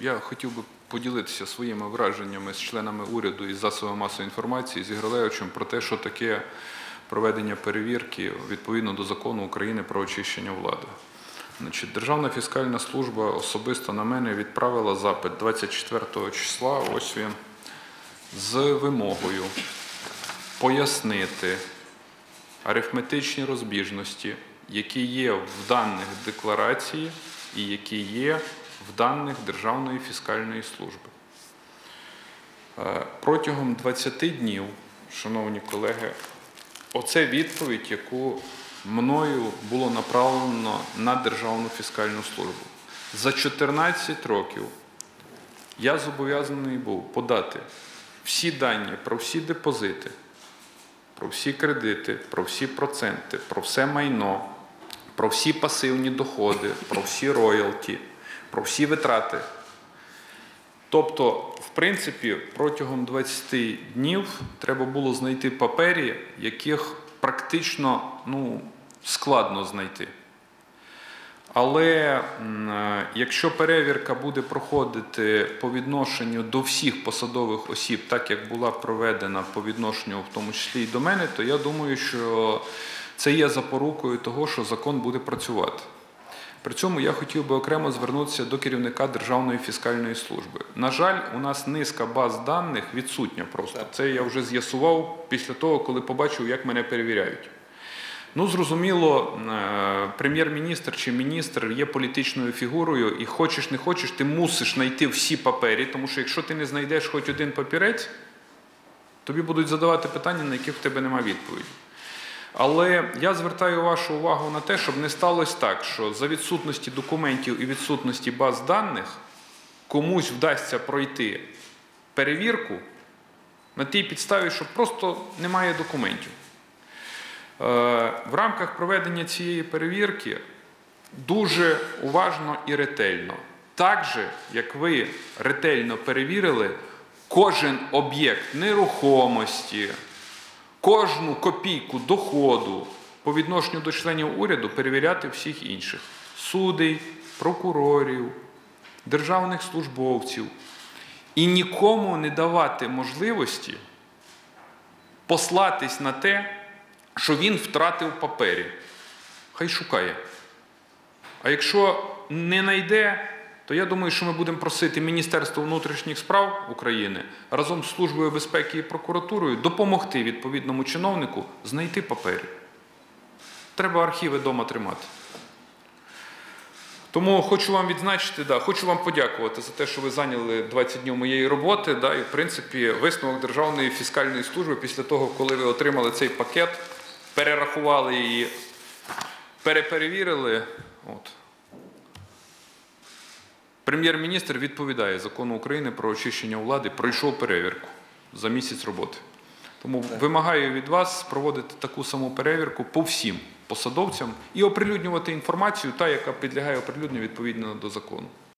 я хотів би поділитися своїми враженнями з членами уряду і засобами масової інформації з Ігралевичем про те, що таке проведення перевірки відповідно до закону України про очищення влади. Значить, Державна фіскальна служба особисто на мене відправила запит 24 числа. Ось він з вимогою пояснити арифметичні розбіжності, які є в даних декларації і які є в даних Державної фіскальної служби. Е, Протягом 20 днів, шановні колеги, оце відповідь, яку мною було направлено на Державну фіскальну службу. За 14 років я зобов'язаний був подати всі дані про всі депозити, про всі кредити, про всі проценти, про все майно, про всі пасивні доходи, про всі роялті, про всі витрати. Тобто, в принципі, протягом 20 днів треба було знайти папері, яких практично ну, складно знайти. Але е, якщо перевірка буде проходити по відношенню до всіх посадових осіб, так як була проведена по відношенню, в тому числі і до мене, то я думаю, що це є запорукою того, що закон буде працювати. При цьому я хотів би окремо звернутися до керівника Державної фіскальної служби. На жаль, у нас низка баз даних відсутня просто. Це я вже з'ясував після того, коли побачив, як мене перевіряють. Ну, зрозуміло, е, прем'єр-міністр чи міністр є політичною фігурою, і хочеш не хочеш, ти мусиш знайти всі папері, тому що якщо ти не знайдеш хоч один папірець, тобі будуть задавати питання, на яких в тебе немає відповіді. Але я звертаю вашу увагу на те, щоб не сталося так, що за відсутності документів і відсутності баз даних комусь вдасться пройти перевірку на тій підставі, що просто немає документів. Е, В рамках проведення цієї перевірки дуже уважно і ретельно. Так же, як ви ретельно перевірили кожен об'єкт нерухомості, кожну копійку доходу по відношенню до членів уряду перевіряти всіх інших судей, прокурорів, державних службовців і нікому не давати можливості послатись на те, що він втратив папері. Хай шукає. А якщо не знайде, то я думаю, що ми будемо просити Міністерство внутрішніх справ України разом з Службою безпеки і прокуратурою допомогти відповідному чиновнику знайти папері. Треба архіви вдома тримати. Тому хочу вам відзначити, да, хочу вам подякувати за те, що ви зайняли 20 днів моєї роботи. Да, і, в принципі, висновок Державної фіскальної служби після того, коли ви отримали цей пакет, перерахували її, переперевірили. От. Прем'єр-міністр відповідає закону України про очищення влади, пройшов перевірку за місяць роботи. Тому вимагаю від вас проводити таку саму перевірку по всім посадовцям і оприлюднювати інформацію, та, яка підлягає оприлюдненню відповідно до закону.